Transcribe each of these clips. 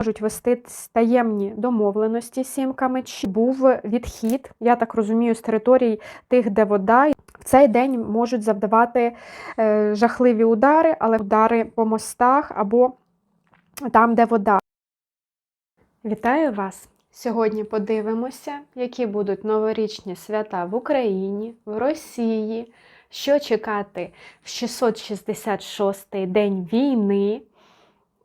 можуть вести таємні домовленості сімками, чи був відхід, я так розумію, з територій тих, де вода. В цей день можуть завдавати е, жахливі удари, але удари по мостах або там, де вода. Вітаю вас! Сьогодні подивимося, які будуть новорічні свята в Україні, в Росії, що чекати в 666-й день війни.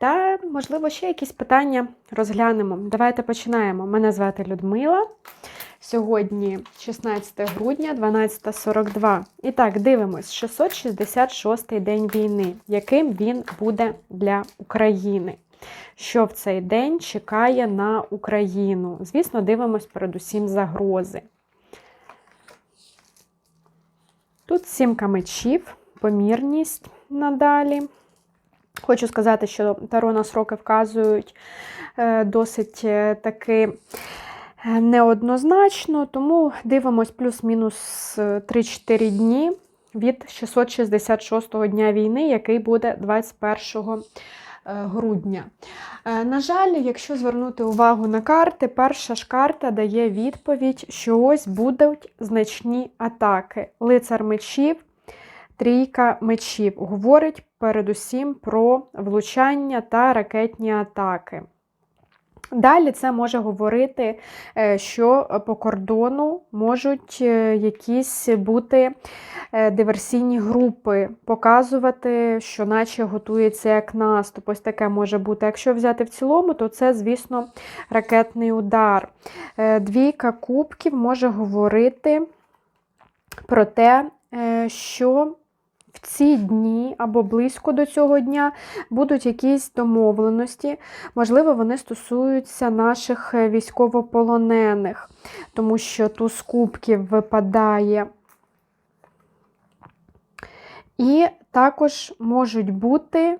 Та, можливо, ще якісь питання розглянемо. Давайте починаємо. Мене звати Людмила. Сьогодні 16 грудня 12.42. І так, дивимось, 666 день війни, яким він буде для України. Що в цей день чекає на Україну? Звісно, дивимось передусім загрози. Тут сімка мечів, помірність надалі. Хочу сказати, що таро на сроки вказують е, досить е, таки неоднозначно, тому дивимось плюс-мінус 3-4 дні від 666-го дня війни, який буде 21 грудня. Е, На жаль, якщо звернути увагу на карти, перша ж карта дає відповідь, що ось будуть значні атаки. Лицар мечів, трійка мечів. Говорить передусім про влучання та ракетні атаки. Далі це може говорити, е, що по кордону можуть е, якісь бути е, диверсійні групи, показувати, що наче готується як наступ. Ось таке може бути. Якщо взяти в цілому, то це, звісно, ракетний удар. Двійка кубків може говорити про те, що в ці дні або близько до цього дня будуть якісь домовленості. Можливо, вони стосуються наших військовополонених, тому що туз кубків випадає. І також можуть бути.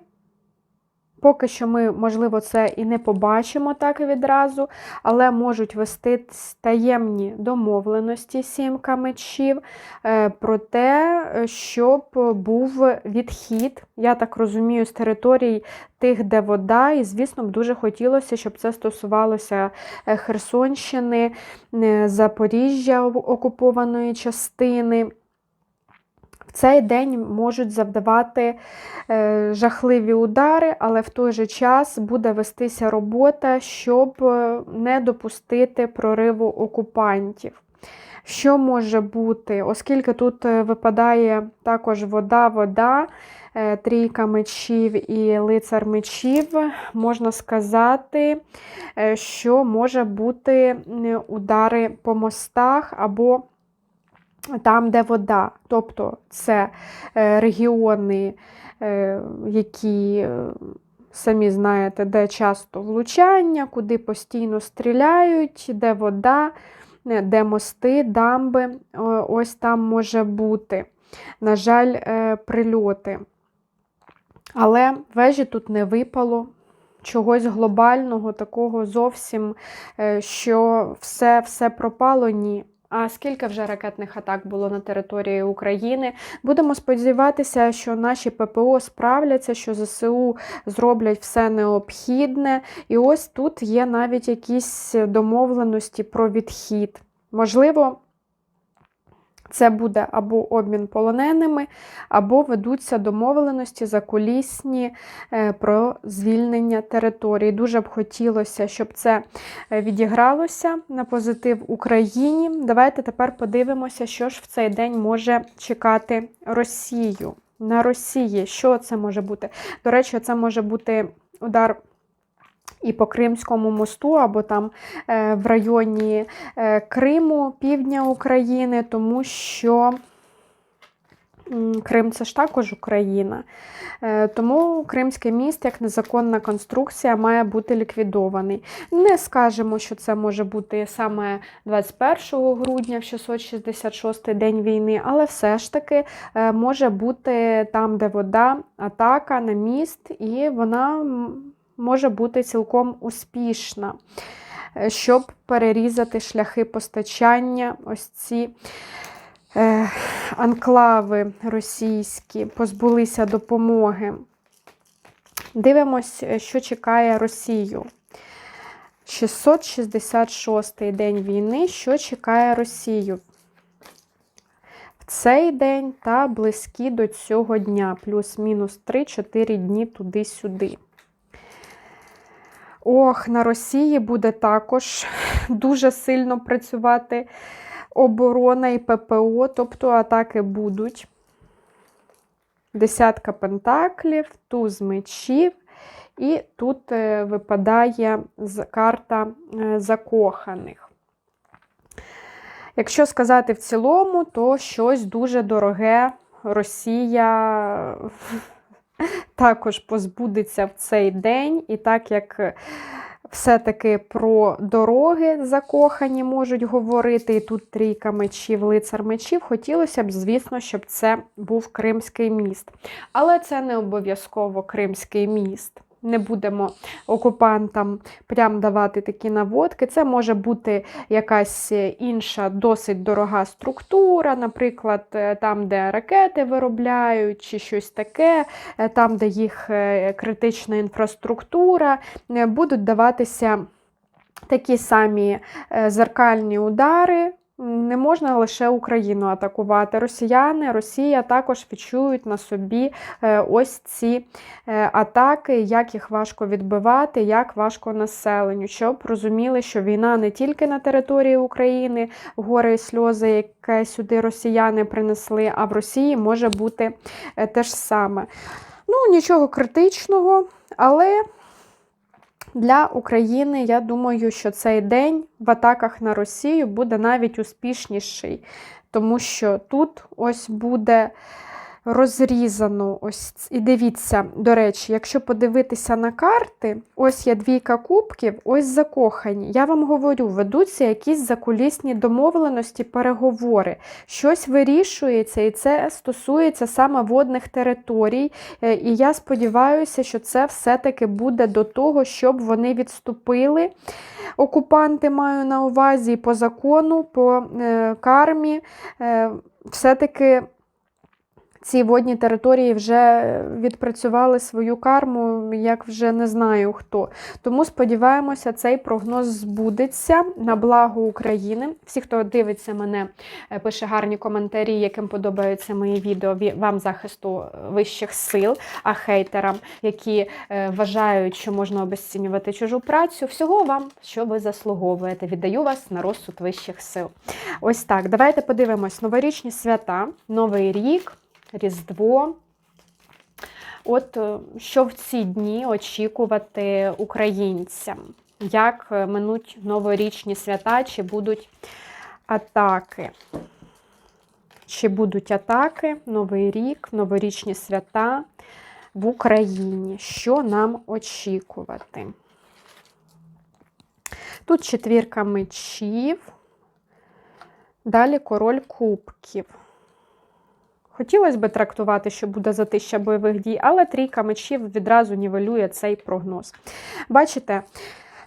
Поки що ми, можливо, це і не побачимо так відразу, але можуть вести таємні домовленості сімка мечів е, про те, щоб був відхід, я так розумію, з територій тих, де вода, і, звісно, б дуже хотілося, щоб це стосувалося е, Херсонщини, е, Запоріжжя окупованої частини цей день можуть завдавати е, жахливі удари, але в той же час буде вестися робота, щоб е, не допустити прориву окупантів. Що може бути, оскільки тут е, випадає також вода, вода, трійка мечів і лицар мечів, можна сказати, що може бути удари по мостах або там, де вода. Тобто це е, регіони, е, які, е, самі знаєте, де часто влучання, куди постійно стріляють, де вода, де мости, дамби, ось там може бути, на жаль, прильоти. Але вежі тут не випало. Чогось глобального, такого зовсім, що все все пропало, ні. А скільки вже ракетних атак було на території України? Будемо сподіватися, що наші ППО справляться, що ЗСУ зроблять все необхідне. І ось тут є навіть якісь домовленості про відхід. Можливо, це буде або обмін полоненими, або ведуться домовленості закулісні е, про звільнення території. Дуже б хотілося, щоб це е, відігралося на позитив Україні. Давайте тепер подивимося, що ж в цей день може чекати Росію. На Росії, що це може бути? До речі, це може бути удар і по Кримському мосту, або там е, в районі е, Криму, півдня України, тому що Крим це ж також Україна. Е, тому Кримський міст, як незаконна конструкція, має бути ліквідований. Не скажемо, що це може бути саме 21 грудня, в 666 день війни, але все ж таки може бути там, де вода, атака на міст, і вона може бути цілком успішна, е, щоб перерізати шляхи постачання, ось ці е, анклави російські, позбулися допомоги. Дивимось, е, що чекає Росію. 666-й день війни, що чекає Росію в цей день та близькі до цього дня, плюс-мінус 3-4 дні туди-сюди. Ох, на Росії буде також дуже сильно працювати оборона і ППО, тобто атаки будуть. Десятка пентаклів, туз мечів, і тут е, випадає карта е, закоханих. Якщо сказати в цілому, то щось дуже дороге Росія також позбудеться в цей день, і так як все-таки про дороги закохані можуть говорити, і тут трійка мечів, лицар мечів, хотілося б, звісно, щоб це був Кримський міст. Але це не обов'язково Кримський міст не будемо окупантам прям давати такі наводки. Це може бути якась інша досить дорога структура, наприклад, е, там, де ракети виробляють, чи щось таке, е, там, де їх е, критична інфраструктура, будуть даватися такі самі зеркальні удари. Не можна лише Україну атакувати. Росіяни, Росія також відчують на собі е, ось ці е, атаки, як їх важко відбивати, як важко населенню, щоб розуміли, що війна не тільки на території України, гори і сльози, яке сюди росіяни принесли, а в Росії може бути е, те ж саме. Ну, нічого критичного, але. Для України, я думаю, що цей день в атаках на Росію буде навіть успішніший, тому що тут ось буде розрізано. ось, І дивіться, до речі, якщо подивитися на карти, ось є двійка кубків, ось закохані. Я вам говорю, ведуться якісь закулісні домовленості, переговори. Щось вирішується, і це стосується саме водних територій. Е, і я сподіваюся, що це все-таки буде до того, щоб вони відступили. Окупанти маю на увазі по закону, по е, кармі. Е, все-таки ці водні території вже відпрацювали свою карму, як вже не знаю хто. Тому сподіваємося, цей прогноз збудеться на благо України. Всі, хто дивиться мене, е, пише гарні коментарі, яким подобаються мої відео, вам захисту вищих сил, а хейтерам, які е, вважають, що можна обесцінювати чужу працю. Всього вам, що ви заслуговуєте. Віддаю вас на розсуд вищих сил. Ось так. Давайте подивимось: новорічні свята, новий рік. Різдво. От е, що в ці дні очікувати українцям? Як е, минуть новорічні свята, чи будуть атаки? Чи будуть атаки, Новий рік, новорічні свята в Україні? Що нам очікувати? Тут четвірка мечів, далі король кубків. Хотілося б трактувати, що буде затища бойових дій, але трійка мечів відразу нівелює цей прогноз. Бачите?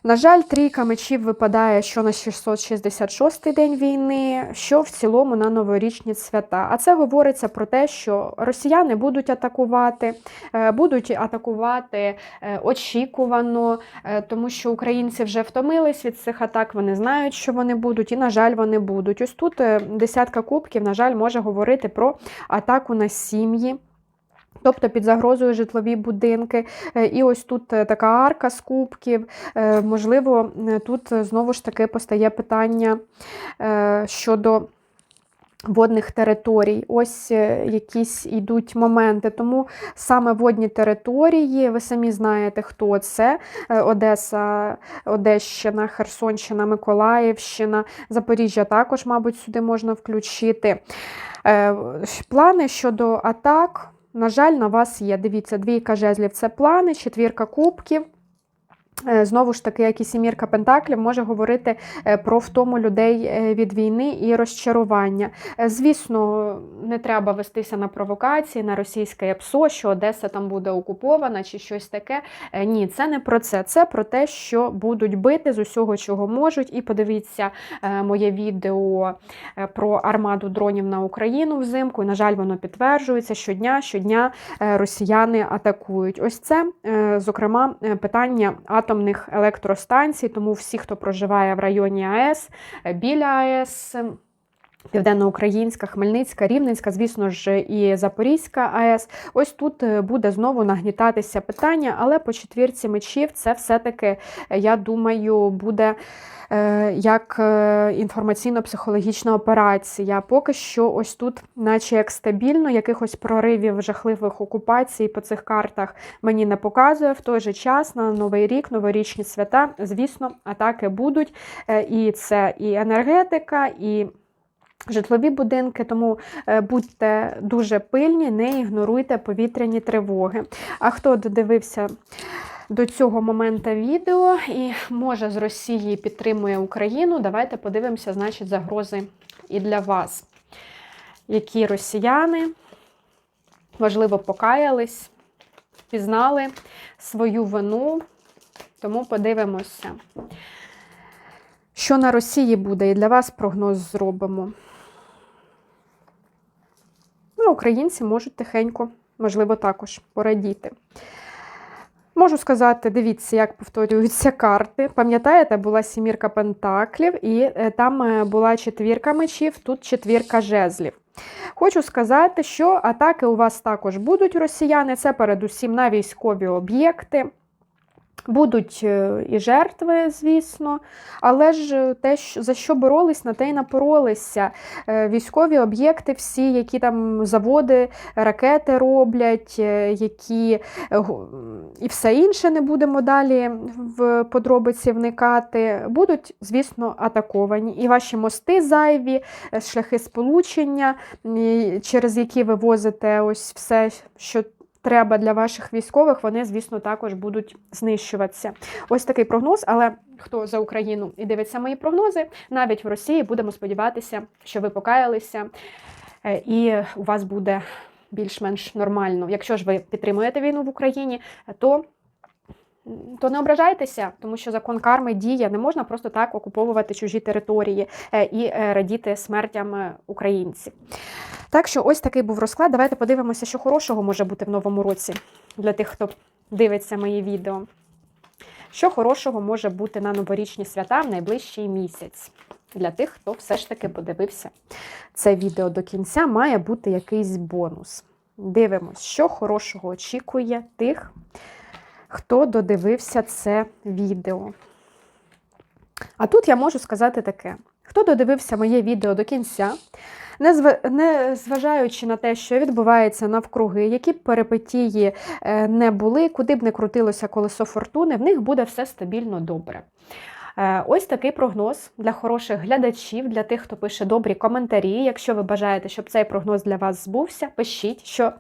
На жаль, трійка мечів випадає, що на 666-й день війни, що в цілому на новорічні свята. А це говориться про те, що росіяни будуть атакувати, е, будуть атакувати е, очікувано, е, тому що українці вже втомились від цих атак, вони знають, що вони будуть, і, на жаль, вони будуть. Ось тут десятка кубків, на жаль, може говорити про атаку на сім'ї. Тобто під загрозою житлові будинки. Е, і ось тут е, така арка з кубків. Е, можливо, тут знову ж таки постає питання щодо. Водних територій, ось якісь йдуть моменти. Тому саме водні території, ви самі знаєте, хто це: Одеса, Одещина, Херсонщина, Миколаївщина, Запоріжжя також, мабуть, сюди можна включити. Плани щодо атак. На жаль, на вас є. Дивіться, двійка жезлів це плани, четвірка кубків. Е, знову ж таки, як і сімірка Пентаклів може говорити е, про втому людей е, від війни і розчарування. Звісно, не треба вестися на провокації, на російське ПСО, що Одеса там буде окупована чи щось таке. Ні, це не про це. Це про те, що будуть бити з усього, чого можуть. І подивіться моє відео про армаду дронів на Україну взимку. На жаль, воно підтверджується щодня, щодня росіяни атакують. Ось це, зокрема, питання атомної атомних електростанцій, тому всі, хто проживає в районі АЕС, біля АЕС. Південноукраїнська, Хмельницька, Рівненська, звісно ж, і Запорізька АЕС. Ось тут е, буде знову нагнітатися питання, але по четвірці мечів це все-таки, я думаю, буде е, як е, інформаційно-психологічна операція. Поки що, ось тут, наче як стабільно, якихось проривів жахливих окупацій по цих картах мені не показує. В той же час на Новий рік, новорічні свята, звісно, атаки будуть. І це і енергетика, і житлові будинки, тому е, будьте дуже пильні, не ігноруйте повітряні тривоги. А хто додивився до цього моменту відео і може з Росії підтримує Україну, давайте подивимося, значить, загрози і для вас. Які росіяни, важливо, покаялись, пізнали свою вину, тому подивимося. Що на Росії буде, і для вас прогноз зробимо. Українці можуть тихенько, можливо, також порадіти. Можу сказати, дивіться, як повторюються карти. Пам'ятаєте, була сімірка пентаклів, і е, там е, була четвірка мечів, тут четвірка жезлів. Хочу сказати, що атаки у вас також будуть росіяни, це передусім на військові об'єкти. Будуть е, і жертви, звісно, але ж те, за що боролись, на те й напоролися. Е, військові об'єкти, всі, які там заводи, ракети роблять, е, які і все інше не будемо далі в подробиці вникати, будуть, звісно, атаковані. І ваші мости зайві, шляхи сполучення, через які ви возите ось все, що треба для ваших військових, вони, звісно, також будуть знищуватися. Ось такий прогноз, але хто за Україну і дивиться мої прогнози, навіть в Росії будемо сподіватися, що ви покаялися, е, і у вас буде більш-менш нормально. Якщо ж ви підтримуєте війну в Україні, то то не ображайтеся, тому що закон карми діє, не можна просто так окуповувати чужі території е, і е, радіти смертям українців. Так що ось такий був розклад. Давайте подивимося, що хорошого може бути в новому році для тих, хто дивиться мої відео. Що хорошого може бути на новорічні свята в найближчий місяць? Для тих, хто все ж таки подивився це відео до кінця, має бути якийсь бонус. Дивимось, що хорошого очікує тих, хто додивився це відео. А тут я можу сказати таке: хто додивився моє відео до кінця, не зважаючи на те, що відбувається навкруги, які б перипетії е, не були, куди б не крутилося колесо фортуни, в них буде все стабільно добре. Е, ось такий прогноз для хороших глядачів, для тих, хто пише добрі коментарі. Якщо ви бажаєте, щоб цей прогноз для вас збувся, пишіть, що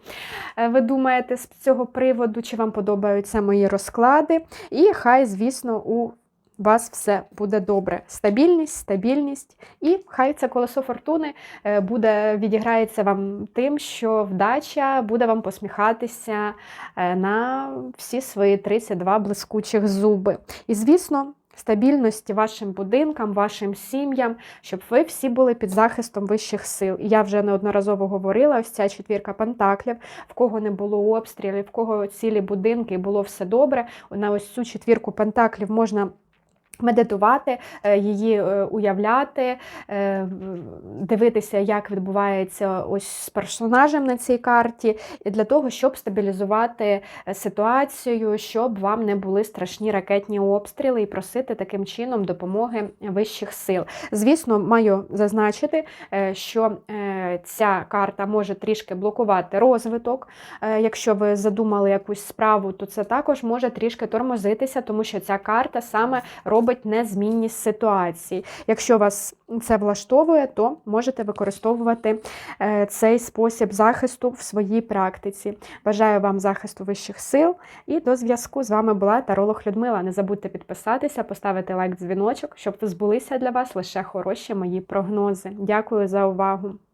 е, ви думаєте з цього приводу, чи вам подобаються мої розклади. І хай, звісно, у вас все буде добре. Стабільність, стабільність, і хай це колесо фортуни е, буде відіграється вам тим, що вдача буде вам посміхатися на всі свої 32 блискучих зуби. І, звісно, стабільності вашим будинкам, вашим сім'ям, щоб ви всі були під захистом вищих сил. І я вже неодноразово говорила: ось ця четвірка пентаклів, в кого не було обстрілів, в кого цілі будинки, було все добре. На ось цю четвірку пентаклів можна. Медитувати, е, її е, уявляти, е, дивитися, як відбувається ось з персонажем на цій карті, для того, щоб стабілізувати ситуацію, щоб вам не були страшні ракетні обстріли і просити таким чином допомоги вищих сил. Звісно, маю зазначити, що ця карта може трішки блокувати розвиток. Якщо ви задумали якусь справу, то це також може трішки тормозитися, тому що ця карта саме робить робить незмінність ситуації. Якщо вас це влаштовує, то можете використовувати е, цей спосіб захисту в своїй практиці. Бажаю вам захисту вищих сил і до зв'язку з вами була Таролог Людмила. Не забудьте підписатися, поставити лайк, дзвіночок, щоб збулися для вас лише хороші мої прогнози. Дякую за увагу!